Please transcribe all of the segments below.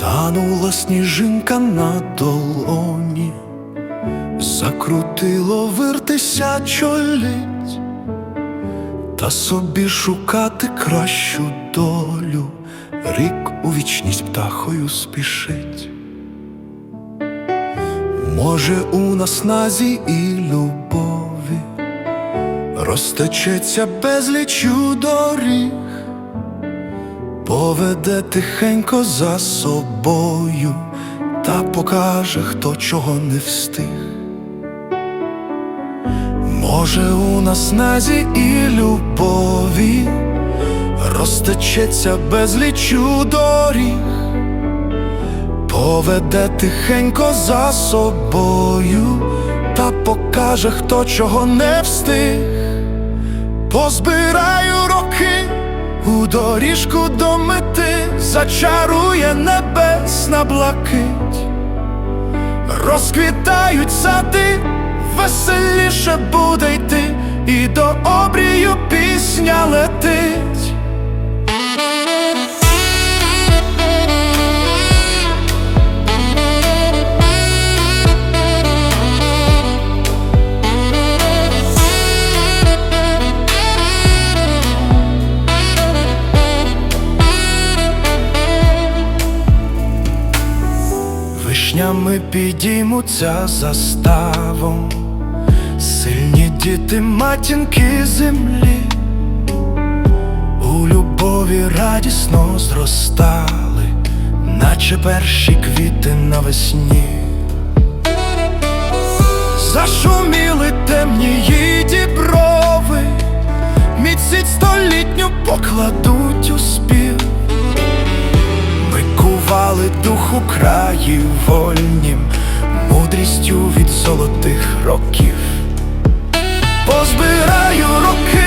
Танула сніжинка на долоні, закрутило вертися чоліть, та собі шукати кращу долю, рік у вічність птахою спішить. Може, у насназі і любові розтечеться безлічу доріг, поведе тихенько за собою та покаже, хто чого не встиг. Може, у насназі і любові розтечеться безлічу доріг поведе тихенько за собою та покаже, хто чого не встиг. Позбираю доріжку до мети, зачарує небесна блакить, розквітають сади, веселіше буде йти, і до обрію пісня летить. Вишнями підіймуться заставом, сильні діти матінки землі, у любові радісно зростали, наче перші квіти навесні. Зашуміли темні її діброви, міцить столітню покладуть у спів. Ми кували дух краї вольнім, мудрістю від золотих років. Позбираю роки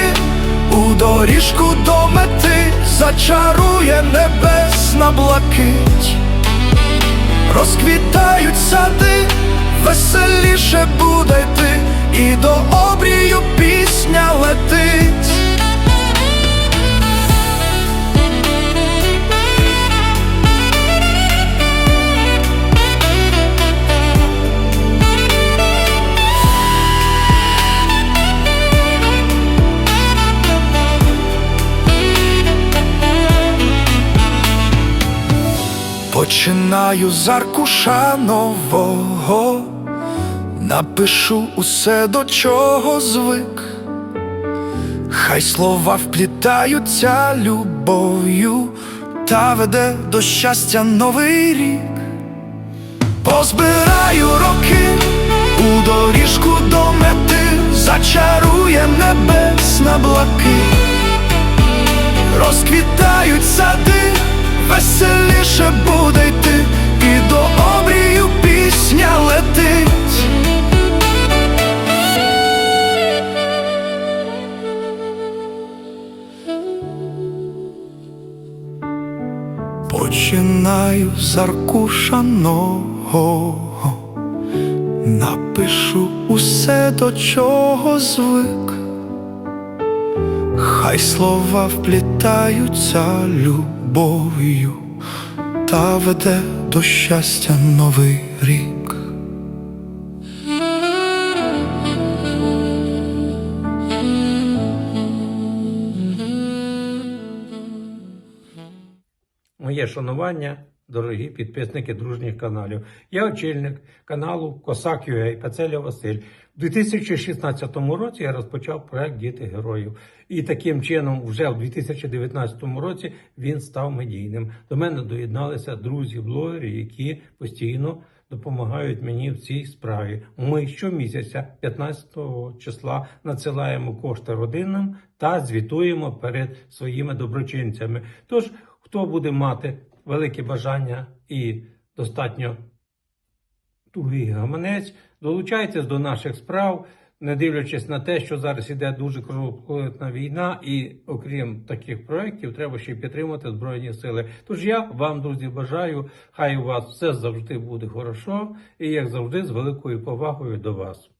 у доріжку до мети, зачарує небесна блакить, розквітають сади, веселіше буде йти, і до обрію пісня летить. Починаю з аркуша нового, напишу усе до чого звик, хай слова вплітаються любов'ю та веде до щастя новий рік. Позбираю роки у доріжку до мети, зачарує небесна блакить розквітають сади, веселіше буде йти, і до обрію пісня летить. Починаю з аркуша нового, напишу усе, до чого звик. Хай слова вплітаються любов'ю та веде до щастя новий рік. Моє шанування, дорогі підписники дружніх каналів. Я очільник каналу Косак UA Пацеля Василь. У 2016 році я розпочав проект Діти героїв. І таким чином, вже в 2019 році він став медійним. До мене доєдналися друзі-блогери, які постійно допомагають мені в цій справі. Ми щомісяця, 15 числа, надсилаємо кошти родинам та звітуємо перед своїми доброчинцями. Тож, хто буде мати велике бажання і достатньо тугий гаманець, долучайтесь до наших справ, не дивлячись на те, що зараз іде дуже кровопролитна війна, і окрім таких проєктів, треба ще й підтримати Збройні Сили. Тож я вам, друзі, бажаю, хай у вас все завжди буде хорошо, і як завжди, з великою повагою до вас.